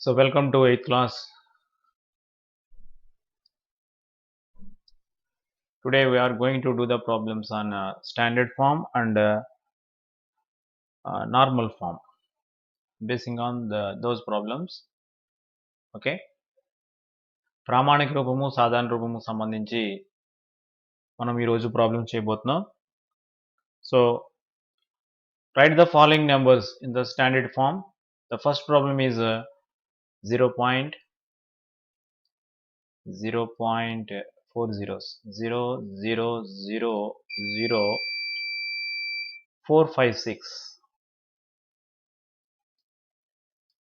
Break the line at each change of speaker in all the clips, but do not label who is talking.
So welcome to 8th class. Today we are going to do the problems on uh, standard form and uh, uh, normal form basing on the, those problems. Okay ప్రామాణిక రూపము సాధారణ రూపము సంబంధించి మనం ఈరోజు problem చేయబోతున్నాం so right the following numbers in the standard form the first problem is zero point zero point four zeros zero zero zero zero four five six.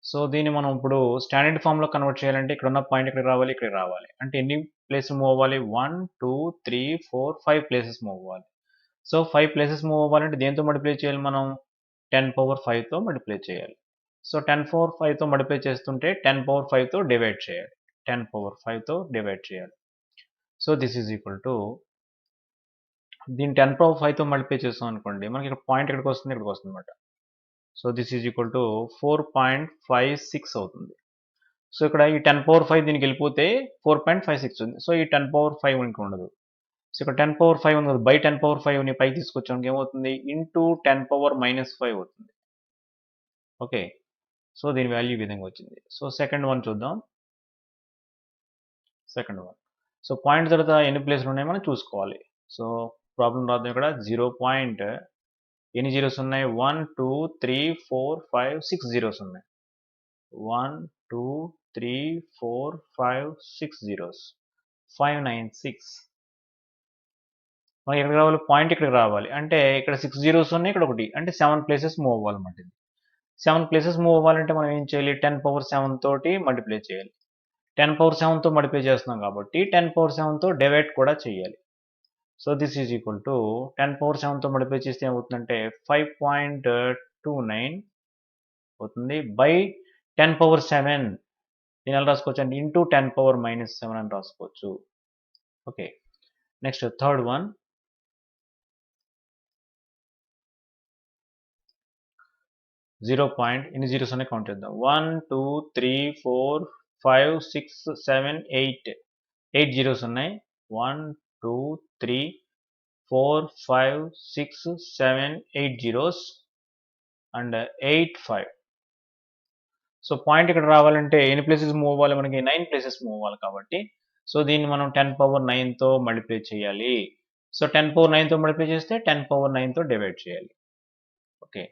So దీన్ని మనం ఇప్పుడు స్టాండర్డ్ ఫామ్లో కన్వర్ట్ చేయాలంటే ఇక్కడ ఉన్న పాయింట్ ఇక్కడ రావాలి ఇక్కడ రావాలి. అంటే ఎన్ని ప్లేసెస్ మూవ్ అవ్వాలి? One two three four five places move అవ్వాలి. సో ఫైవ్ ప్లేసెస్ మూవ్ అవ్వాలంటే దేంతో మల్టిప్లై చేయాలి మనం? టెన్ పవర్ ఫైవ్తో మల్టిప్లై చేయాలి. సో టెన్ పవర్ ఫైవ్తో మల్టిప్లై చేస్తుంటే టెన్ పవర్ ఫైవ్తో డివైడ్ చేయాలి. టెన్ పవర్ ఫైవ్తో డివైడ్ చేయాలి. So this is equal to దీన్ని టెన్ పవర్ ఫైవ్తో మల్టిప్లై చేస్తాం అనుకోండి మనకి ఇక్కడ పాయింట్ ఎక్కడికి వస్తుంది? ఇక్కడికి వస్తుంది అనమాట so this is equal to four point five six అవుతుంది. సో ఇక్కడ ఈ టెన్ పవర్ ఫైవ్ దీనికి వెళ్ళిపోతే ఫోర్ పాయింట్ ఫైవ్ సిక్స్ ఉంది. సో ఈ టెన్ పవర్ ఫైవ్ ఇంకా ఉండదు. సో ఇక్కడ టెన్ పవర్ ఫైవ్ ఉంది బై టెన్ పవర్ ఫైవ్ని పైకి తీసుకొచ్చానికి ఏమవుతుంది? Into ten power minus five అవుతుంది. ఓకే? సో దీని వాల్యూ ఈ విధంగా వచ్చింది. సో సెకండ్ వన్ చూద్దాం. సెకండ్ వన్ సో పాయింట్ తర్వాత ఎన్ని ప్లేస్లు ఉన్నాయో మనం చూసుకోవాలి. సో ప్రాబ్లం రాద్దాం ఇక్కడ. జీరో పాయింట్ ఎన్ని జీరోస్ ఉన్నాయి? One two three four five six zeros ఉన్నాయి. One two three four five six zeros five nine six మనకి ఎక్కడికి రావాలి? పాయింట్ ఇక్కడికి రావాలి. అంటే ఇక్కడ సిక్స్ జీరోస్ ఉన్నాయి ఇక్కడ ఒకటి. అంటే సెవెన్ ప్లేసెస్ మూవ్ అవ్వాలన్నమాట ఇది. సెవెన్ ప్లేసెస్ మూవ్ అవ్వాలంటే మనం ఏం చేయాలి? టెన్ పవర్ సెవెన్ తోటి మల్టిప్లై చేయాలి. టెన్ పవర్ సెవెన్తో మల్టిప్లై చేస్తున్నాం కాబట్టి టెన్ పవర్ సెవెన్తో డివైడ్ కూడా చేయాలి. So this is equal to ten power సెవెన్తో multiply చేస్తే ఏమవుతుందంటే ఫైవ్ పాయింట్ టూ నైన్ అవుతుంది. బై టెన్ పవర్ సెవెన్ దీని ఎలా రాసుకోవచ్చు అంటే into ten power minus seven అని రాసుకోవచ్చు. Okay next third one zero point ఎన్ని జీరోస్ అనే కౌంట్ చేద్దాం. One two three four five six seven eight eight zeros ఉన్నాయి. One two three four five six seven eight zeros and eight five so point ఇక్కడ రావాలంటే ఎన్ని places move అవ్వాలి మనకి? Nine places move అవ్వాలి కాబట్టి. సో దీన్ని మనం టెన్ పవర్ నైన్తో మల్టిప్లై చేయాలి. సో టెన్ పవర్ నైన్తో మల్టిప్లై చేస్తే టెన్ పవర్ నైన్తో డివైడ్ చేయాలి. Okay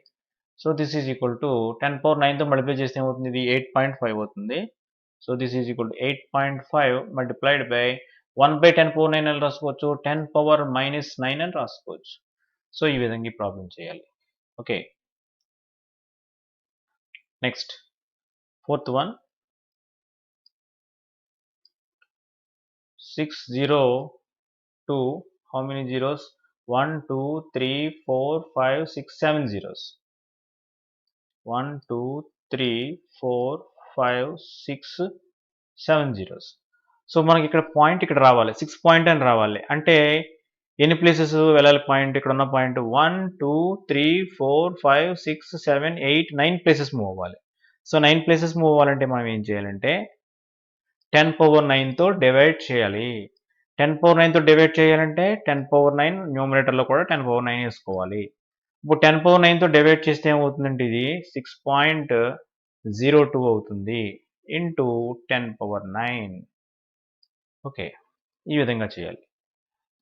so this is equal to ten power నైన్తో multiply చేస్తే ఏమవుతుంది? ఇది ఎయిట్ పాయింట్ ఫైవ్ అవుతుంది. So this is equal to eight point five multiplied by one by ten power nine అని రాసుకోవచ్చు. Ten power minus nine అని రాసుకోవచ్చు. So ఈ విధంగా ఈ ప్రాబ్లం చేయాలి. Okay next fourth one six zero two how many zeros one two three four five six seven zeros one two three four five six seven zeros. So మనకి ఇక్కడ point ఇక్కడ రావాలి. సిక్స్ పాయింట్ అని రావాలి. అంటే ఎన్ని places వెళ్ళాలి? Point ఇక్కడ ఉన్న point one two three four five six seven eight nine places move అవ్వాలి. సో నైన్ ప్లేసెస్ మూవ్ అవ్వాలంటే మనం ఏం చేయాలంటే టెన్ పవర్ నైన్తో డివైడ్ చేయాలి. టెన్ పవర్ నైన్తో డివైడ్ చేయాలంటే టెన్ పవర్ నైన్ న్యూమినేటర్లో కూడా టెన్ పవర్ నైన్ వేసుకోవాలి. ఇప్పుడు టెన్ పవర్ నైన్తో డివైడ్ చేస్తే ఏమవుతుందంటే ఇది సిక్స్ పాయింట్ జీరో టూ అవుతుంది into ten power nine okay ఈ విధంగా చేయాలి.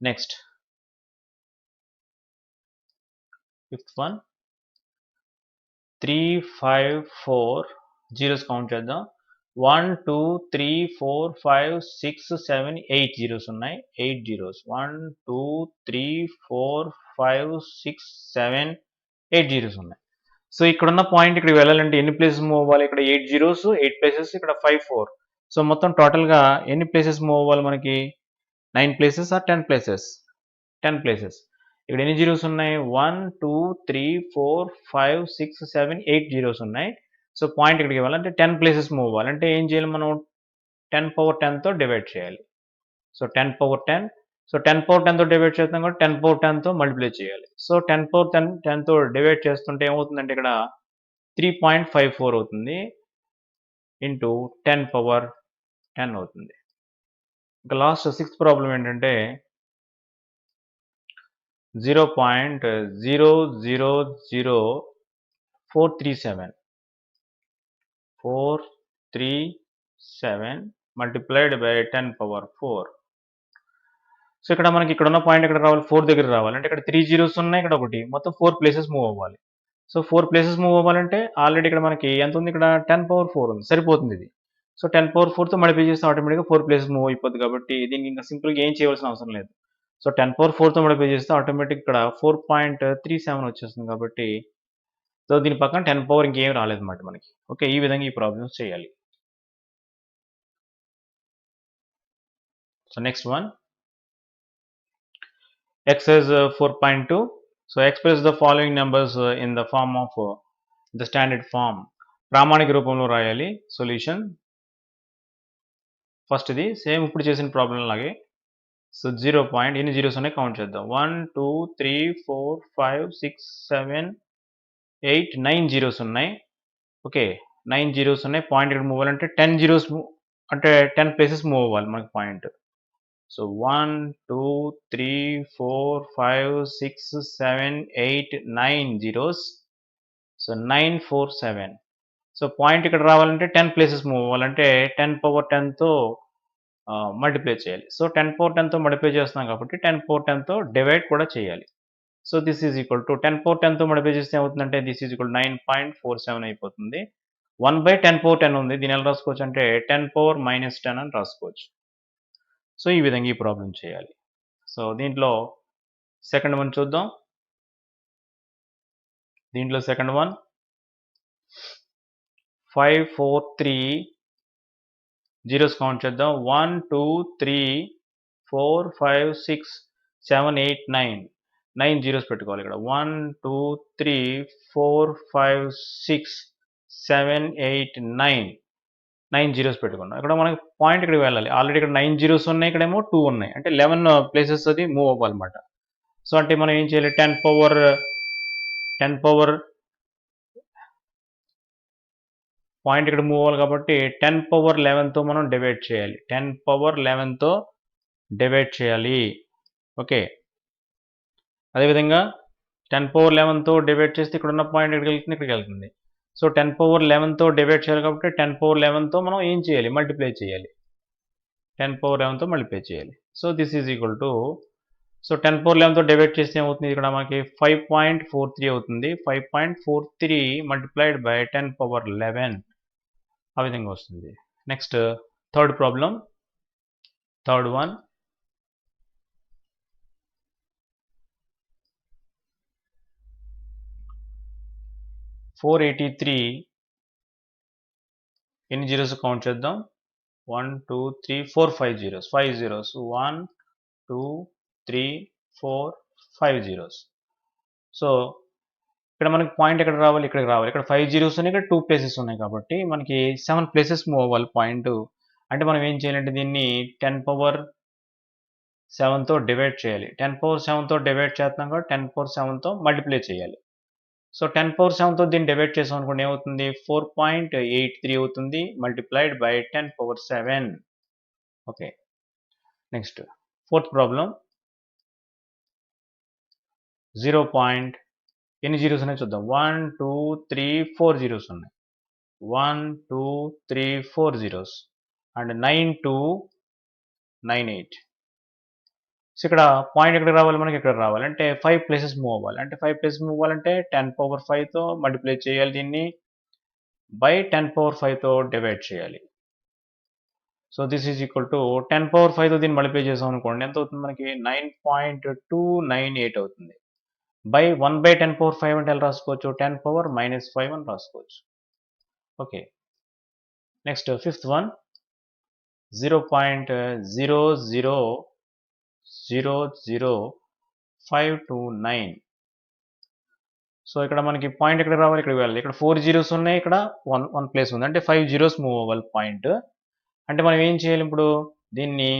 Next fifth one three five four zeros count చేద్దాం. One two three four five six seven eight zeros ఉన్నాయి. Eight zeros. One two three four five six seven eight zeros ఉన్నాయి. So ఇక్కడ ఉన్న point ఇక్కడ వెళ్ళాలంటే ఎన్ని ప్లేసెస్ మూవ్ అవ్వాలి? ఇక్కడ ఎయిట్ జీరోస్ ఎయిట్ ప్లేసెస్ ఇక్కడ ఫైవ్ ఫోర్. సో మొత్తం టోటల్గా ఎన్ని ప్లేసెస్ మూవ్ అవ్వాలి మనకి? Nine places or ten places? Ten places. ఇక్కడ ఎన్ని జీరోస్ ఉన్నాయి? One two three four five six seven eight zeros ఉన్నాయి. సో పాయింట్ ఇక్కడికి ఇవ్వాలంటే టెన్ ప్లేసెస్ మూవ్ అవ్వాలి. అంటే ఏం చేయాలి మనం? టెన్ పవర్ టెన్తో డివైడ్ చేయాలి. So ten power ten. So ten power టెన్తో divide చేస్తాం కాబట్టి టెన్ పవర్ టెన్తో మల్టిప్లై చేయాలి. సో టెన్ పవర్ టెన్ టెన్తో డివైడ్ చేస్తుంటే ఏమవుతుందంటే ఇక్కడ త్రీ పాయింట్ ఫైవ్ ఫోర్ అవుతుంది. ఇంటూ టెన్ పవర్ టెన్ అవుతుంది. ఇంకా లాస్ట్ సిక్స్త్ ప్రాబ్లం ఏంటంటే zero point zero zero zero four three seven. Four three seven multiplied by ten power four. So ఇక్కడ మనకి ఇక్కడ ఉన్న పాయింట్ ఎక్కడ రావాలి? ఫోర్ దగ్గర రావాలి. అంటే ఇక్కడ త్రీ జీరోస్ ఉన్నాయి ఇక్కడ ఒకటి. మొత్తం ఫోర్ ప్లేసెస్ మూవ్ అవ్వాలి. సో ఫోర్ ప్లేసెస్ మూవ్ అవ్వాలంటే ఆల్రెడీ ఇక్కడ మనకి ఎంత ఉంది? ఇక్కడ టెన్ పవర్ ఫోర్ ఉంది. సరిపోతుంది ఇది. సో టెన్ పవర్ ఫోర్తో మల్టిప్లై చేస్తే ఆటోమేటిక్గా ఫోర్ ప్లేసెస్ మూవ్ అయిపోద్ది కాబట్టి దీనికి ఇంకా సింపుల్గా ఏం చేయవలసిన అవసరం లేదు. సో టెన్ పవర్ ఫోర్తో మల్టిప్లై చేస్తే ఆటోమేటిక్ ఇక్కడ ఫోర్ పాయింట్ త్రీ సెవెన్ వచ్చేస్తుంది కాబట్టి సో దీని పక్కన టెన్ పవర్ ఇంకేం రాలేదన్నమాట మనకి. ఓకే ఈ విధంగా ఈ ప్రాబ్లమ్స్ చేయాలి. So next one. Exercise uh, 4.2 so express the following numbers uh, in the form of the standard standard ప్రామాణిక రూపంలో రాయాలి. సొల్యూషన్ ఫస్ట్ ఇది. సేమ్ ఇప్పుడు చేసిన ప్రాబ్లం లాగే. సో జీరో పాయింట్ ఎన్ని జీరోస్ ఉన్నాయి? కౌంట్ చేద్దాం. One two three four five six seven eight nine zeros ఉన్నాయి. ఓకే నైన్ జీరోస్ ఉన్నాయి. పాయింట్ ఇక్కడ మూవ్ అవ్వాలంటే టెన్ జీరోస్ అంటే టెన్ ప్లేసెస్ మూవ్ అవ్వాలి మనకి point. So one two three four five six seven eight nine zeros. So nine four seven. So point ఇక్కడ రావాలంటే ten places move అవ్వాలంటే ten power టెన్తో మల్టిప్లై చేయాలి. సో టెన్ పవర్ టెన్తో multiply చేస్తున్నాం కాబట్టి టెన్ పవర్ టెన్తో డివైడ్ కూడా చేయాలి. So this is equal to ten power టెన్తో multiply చేస్తే ఏమవుతుందంటే this is equal nine point four seven అయిపోతుంది. One by ten power ten ఉంది దీని ఎలా రాసుకోవచ్చు అంటే టెన్ పవర్ మైనస్ టెన్ అని రాసుకోవచ్చు. సో ఈ విధంగా ఈ ప్రాబ్లం చేయాలి. సో దీంట్లో సెకండ్ వన్ చూద్దాం. దీంట్లో second one five four three zeros count చేద్దాం. One two three four five six seven eight nine nine zeros పెట్టుకోవాలి ఇక్కడ. One two three four five six seven eight nine. Nine zeros పెట్టుకున్నాం. ఇక్కడ మనకి point ఇక్కడికి వెళ్ళాలి. ఆల్రెడీ ఇక్కడ nine zeros ఉన్నాయి ఇక్కడేమో టూ ఉన్నాయి. అంటే లెవెన్ ప్లేసెస్ అది మూవ్ అవ్వాలన్నమాట. సో అంటే మనం ఏం చేయాలి? Ten power ten power point ఇక్కడ మూవ్ అవ్వాలి కాబట్టి టెన్ పవర్ లెవెన్తో మనం డివైడ్ చేయాలి. టెన్ పవర్ లెవెన్తో డివైడ్ చేయాలి. ఓకే. అదేవిధంగా టెన్ పవర్ లెవెన్తో డివైడ్ చేస్తే ఇక్కడ ఉన్న పాయింట్ ఇక్కడికి వెళ్తుంది ఇక్కడికి వెళ్తుంది. సో టెన్ పవర్ లెవెన్తో డివైడ్ చేయాలి కాబట్టి టెన్ పవర్ లెవెన్తో మనం ఏం చేయాలి? మల్టిప్లై చేయాలి. టెన్ పవర్ లెవెన్తో మల్టిప్లై చేయాలి. So this is equal to so ten power లెవెన్తో divide చేస్తే ఏమవుతుంది? ఇక్కడ మనకి ఫైవ్ పాయింట్ ఫోర్ త్రీ అవుతుంది. Five point four three multiplied by ten power eleven ఆ విధంగా వస్తుంది. Next third problem third one four eighty three. ఎన్ని జీరోస్ కౌంట్ చేద్దాం? One two three four five zeros. Five zeros. One two three four five zeros. So ఇక్కడ మనకి point ఎక్కడ రావాలి? ఇక్కడికి రావాలి. ఇక్కడ ఫైవ్ జీరోస్ ఉన్నాయి ఇక్కడ టూ ప్లేసెస్ ఉన్నాయి కాబట్టి మనకి సెవెన్ ప్లేసెస్ మూవ్ అవ్వాలి పాయింట్. అంటే మనం ఏం చేయాలంటే దీన్ని టెన్ పవర్ సెవెన్తో డివైడ్ చేయాలి. టెన్ పవర్ సెవెన్తో డివైడ్ చేస్తున్నాం కాబట్టి టెన్ పవర్ సెవెన్తో మల్టిప్లై చేయాలి. సో టెన్ పవర్ సెవెన్తో దీన్ని డివైడ్ చేసాం అనుకోండి ఏమవుతుంది? ఫోర్ పాయింట్ ఎయిట్ త్రీ అవుతుంది multiplied by ten power seven. Okay. Next fourth problem. Zero point ఎన్ని జీరోస్ ఉన్నాయి చూద్దాం. One two three four zeros ఉన్నాయి. One two three four zeros. And nine two nine eight. So ఇక్కడ point ఎక్కడ రావాలి మనకి? ఇక్కడ రావాలి? అంటే ఫైవ్ ప్లేసెస్ మూవ్ అవ్వాలి. అంటే ఫైవ్ ప్లేసెస్ మూవ్ అవ్వాలంటే టెన్ పవర్ ఫైవ్తో మల్టిప్లై చేయాలి దీన్ని. బై టెన్ పవర్ ఫైవ్తో డివైడ్ చేయాలి. So this is equal to ten power ఫైవ్తో దీన్ని మల్టిప్లై చేసాం అనుకోండి. ఎంత అవుతుంది మనకి? Nine point two nine eight అవుతుంది. By one by ten power five అంటే ఎలా రాసుకోవచ్చు? టెన్ పవర్ మైనస్ ఫైవ్ అని రాసుకోవచ్చు. Okay next fifth one zero point zero zero zero zero five two nine so ఇక్కడ మనకి పాయింట్ ఎక్కడ రావాలి? ఇక్కడ వెళ్ళాలి. ఇక్కడ ఫోర్ జీరోస్ ఉన్నాయి ఇక్కడ వన్ వన్ ప్లేస్ ఉంది. అంటే ఫైవ్ జీరోస్ మూవ్ అవ్వాలి పాయింట్ అంటే మనం ఏం చేయాలి ఇప్పుడు? దీన్ని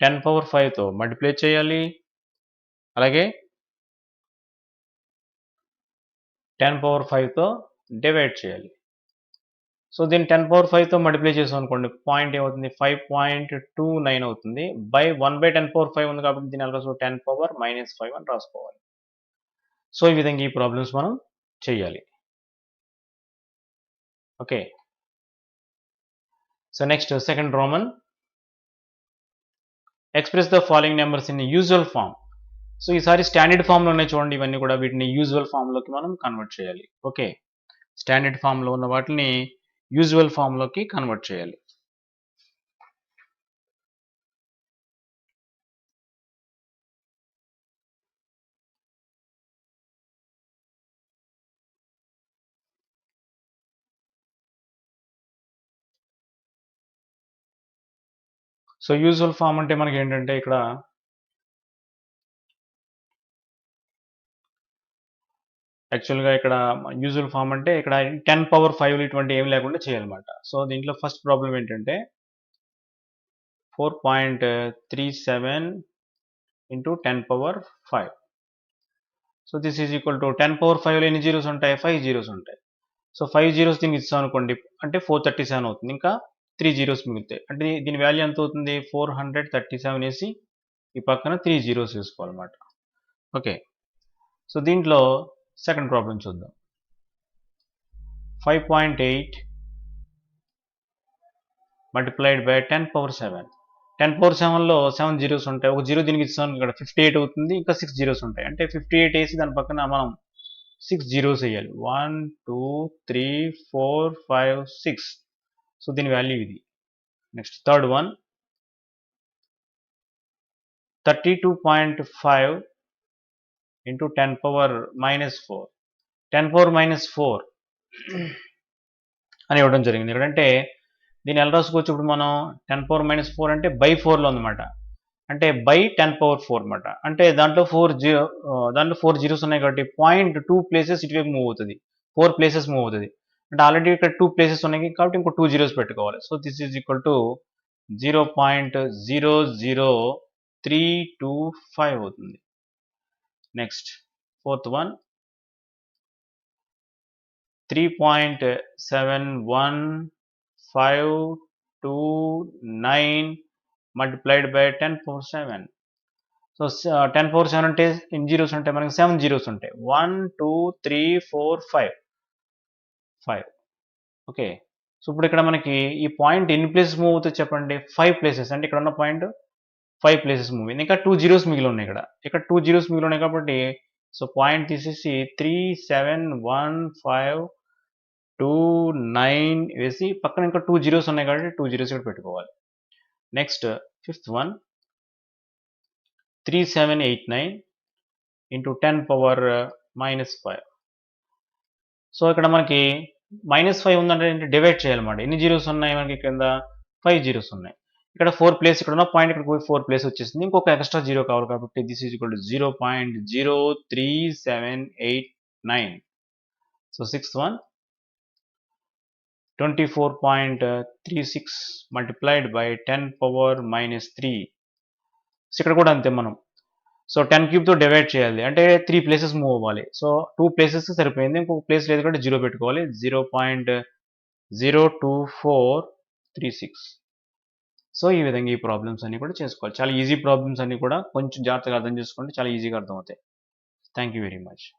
టెన్ పవర్ ఫైవ్తో మల్టిప్లై చేయాలి. అలాగే టెన్ పవర్ ఫైవ్తో డివైడ్ చేయాలి. సో దీన్ని టెన్ పవర్ ఫైవ్తో మల్టిప్లై చేసాం అనుకోండి పాయింట్ ఏమవుతుంది? ఫైవ్ పాయింట్ టూ నైన్ అవుతుంది. By one by ten power five ఉంది కాబట్టి దీని ఎలా టెన్ పవర్ మైనస్ ఫైవ్ అని రాసుకోవాలి. సో ఈ విధంగా ఈ ప్రాబ్లమ్స్ మనం చేయాలి okay so next second roman express the following numbers in usual form so ఈసారి స్టాండర్డ్ ఫామ్లో ఉన్నాయి చూడండి ఇవన్నీ కూడా వీటిని యూజువల్ ఫామ్లోకి మనం కన్వర్ట్ చేయాలి. ఓకే స్టాండర్డ్ ఫామ్లో ఉన్న వాటిని యూజువల్ ఫామ్లోకి కన్వర్ట్ చేయాలి. సో యూజువల్ ఫామ్ అంటే మనకి ఏంటంటే ఇక్కడ యాక్చువల్గా ఇక్కడ యూజువల్ ఫామ్ అంటే ఇక్కడ టెన్ పవర్ ఫైవ్ ఇటువంటి ఏం లేకుండా చేయాలన్నమాట. సో దీంట్లో ఫస్ట్ ప్రాబ్లం ఏంటంటే four point three seven into ten power five. So this is equal to ten power ఫైవ్లో ఎన్ని జీరోస్ ఉంటాయి? ఫైవ్ జీరోస్ ఉంటాయి. సో ఫైవ్ జీరోస్ దీనికి ఇస్తాం అనుకోండి అంటే ఫోర్ థర్టీ సెవెన్ అవుతుంది. ఇంకా త్రీ జీరోస్ మిగులుతాయి. అంటే దీని వాల్యూ ఎంత అవుతుంది? ఫోర్ హండ్రెడ్ థర్టీ సెవెన్ వేసి ఈ పక్కన త్రీ జీరోస్ వేసుకోవాలన్నమాట. ఓకే. సో దీంట్లో సెకండ్ ప్రాబ్లం చూద్దాం. Five point eight multiplied by ten power seven. Ten power సెవెన్లో సెవెన్ జీరోస్ ఉంటాయి. ఒక జీరో దీనికి ఇస్తాం ఇక్కడ ఫిఫ్టీ ఎయిట్ అవుతుంది ఇంకా సిక్స్ జీరోస్ ఉంటాయి. అంటే ఫిఫ్టీ ఎయిట్ వేసి దాని పక్కన మనం సిక్స్ జీరోస్ వేయాలి. One two three four five six. So దీని వాల్యూ ఇది. Next third one. Thirty two point five into ten power minus four. Ten power minus four అని ఇవ్వడం జరిగింది. ఎందుకంటే దీన్ని ఎలా రాసుకోవచ్చు ఇప్పుడు మనం టెన్ పవర్ మైనస్ ఫోర్ అంటే బై ఫోర్లో ఉందన్నమాట. అంటే బై టెన్ పవర్ ఫోర్ అనమాట అంటే దాంట్లో ఫోర్ జీరో దాంట్లో ఫోర్ జీరోస్ ఉన్నాయి కాబట్టి పాయింట్ టూ ప్లేసెస్ ఇటువైపు మూవ్ అవుతుంది. ఫోర్ ప్లేసెస్ మూవ్ అవుతుంది. అంటే ఆల్రెడీ ఇక్కడ టూ ప్లేసెస్ ఉన్నాయి కాబట్టి ఇంకో టూ జీరోస్ పెట్టుకోవాలి. So this is equal to zero point zero zero three two five అవుతుంది. Next fourth one three point seven one five two nine multiplied by ten four seven so ten four seven అంటే ఎన్ని zeros ఉంటాయి? మనకి seven zeros ఉంటాయి. One two three four five five okay so ఇప్పుడు ఇక్కడ మనకి ఈ పాయింట్ ఎన్ని ప్లేసెస్ మూవ్ అవుతుంది చెప్పండి? ఫైవ్ ప్లేసెస్ అంటే ఇక్కడ ఉన్న పాయింట్ ఫైవ్ ప్లేసెస్ మూవీ ఇంకా టూ జీరోస్ మిగిలి ఉన్నాయి ఇక్కడ. ఇక్కడ టూ జీరోస్ మిగిలి ఉన్నాయి కాబట్టి సో పాయింట్ తీసేసి three seven one five two nine వేసి పక్కన ఇంకా టూ జీరోస్ ఉన్నాయి కాబట్టి టూ జీరోస్ ఇక్కడ పెట్టుకోవాలి. Next fifth one three seven eight nine into ten power minus five so ఇక్కడ మనకి మైనస్ ఫైవ్ ఉందంటే డివైడ్ చేయాలన్నమాట ఎన్ని జీరోస్ ఉన్నాయి మనకి కింద? ఫైవ్ జీరోస్ ఉన్నాయి. ఇక్కడ ఫోర్ ప్లేస్ ఇక్కడ ఉన్న పాయింట్ ఇక్కడ ఫోర్ ప్లేస్ వచ్చేసింది. ఇంకొక ఎక్స్ట్రా జీరో కావాలి కాబట్టి this is equal to zero point zero three seven eight nine so six one twenty four point three six multiplied by ten power minus three so ఇక్కడ కూడా అంతే మనం. So ten క్యూబ్తో divide చేయాలి. అంటే three places move అవ్వాలి. So two places సరిపోయింది. ఇంకొక place లేదు కాబట్టి జీరో పెట్టుకోవాలి. Zero point zero two four three six so ఈ విధంగా ఈ ప్రాబ్లమ్స్ అన్ని కూడా చేసుకోవాలి. చాలా ఈజీ ప్రాబ్లమ్స్ అన్ని కూడా కొంచెం జాగ్రత్తగా అర్థం చేసుకుంటే చాలా ఈజీగా అర్థమవుతాయి. Thank you very much